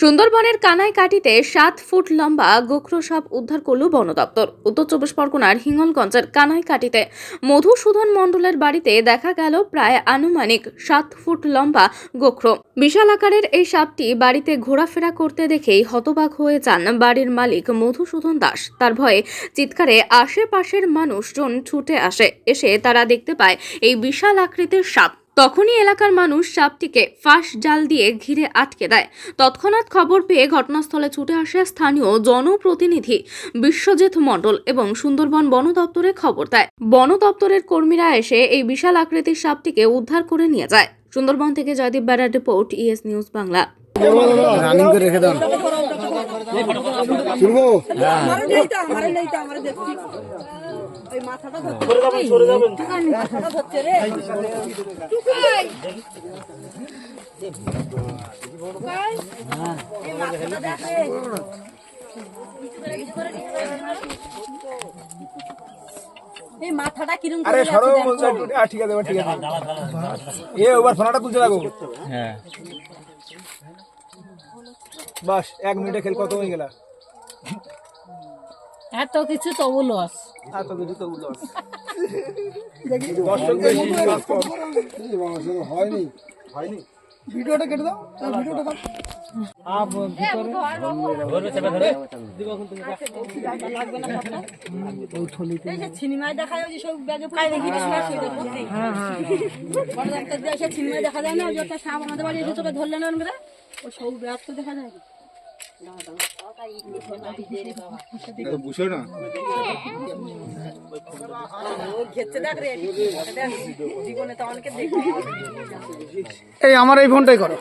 সুন্দরবনের কানাই কাটিতে সাত ফুট লম্বা গোখরো সাপ উদ্ধার করল বন দপ্তর। উত্তর চব্বিশ পরগনার হিঙ্গলগঞ্জের কানাই কাটিতে মধুসূদন মণ্ডলের বাড়িতে দেখা গেল প্রায় আনুমানিক সাত ফুট লম্বা গোখরো। বিশাল আকারের এই সাপটি বাড়িতে ঘোরাফেরা করতে দেখেই হতবাক হয়ে যান বাড়ির মালিক মধুসূদন দাস। তার ভয়ে চিৎকারে আশেপাশের মানুষজন ছুটে আসে। এসে তারা দেখতে পায় এই বিশাল আকৃতির সাপ। তখনই এলাকার মানুষ সাপটিকে ফাঁস জাল দিয়ে ঘিরে আটকে দেয়। তৎক্ষণাৎ খবর পেয়ে ঘটনাস্থলে ছুটে আসে স্থানীয় জনপ্রতিনিধি বিশ্বজিৎ মণ্ডল এবং সুন্দরবন বন দপ্তরে খবর দেয়। বন দপ্তরের কর্মীরা এসে এই বিশাল আকৃতির সাপটিকে উদ্ধার করে নিয়ে যায়। সুন্দরবন থেকে জয়দীপ বেড়ার report ES news Bangla. Running করে রেখে দেন শুনব? আমারও দেখছি। মাথাটা ধরছে। মাথাটা ধরছে এই মাথাটা দেখ এই মাথাটা কিরম আরে সরো ঠিক আছে ঠিক আছে। এ ওবার ফোনাটা তুলতে লাগো। হ্যাঁ। বাস এক মিনিটে খেল কত হয়ে গেল? এত কিছু তবু লস হয়নি হয়নি ভিডিওটা সিনেমায় দেখা যায় সব ব্যাগে পুরো দেখি ওই দেখো। যায় না ওই একটা সাপ আমাদের বাড়ি এসে তোকে ধরলেন না ওরা সব দেখা যায় না এই আমার এই ফোনটাই করো।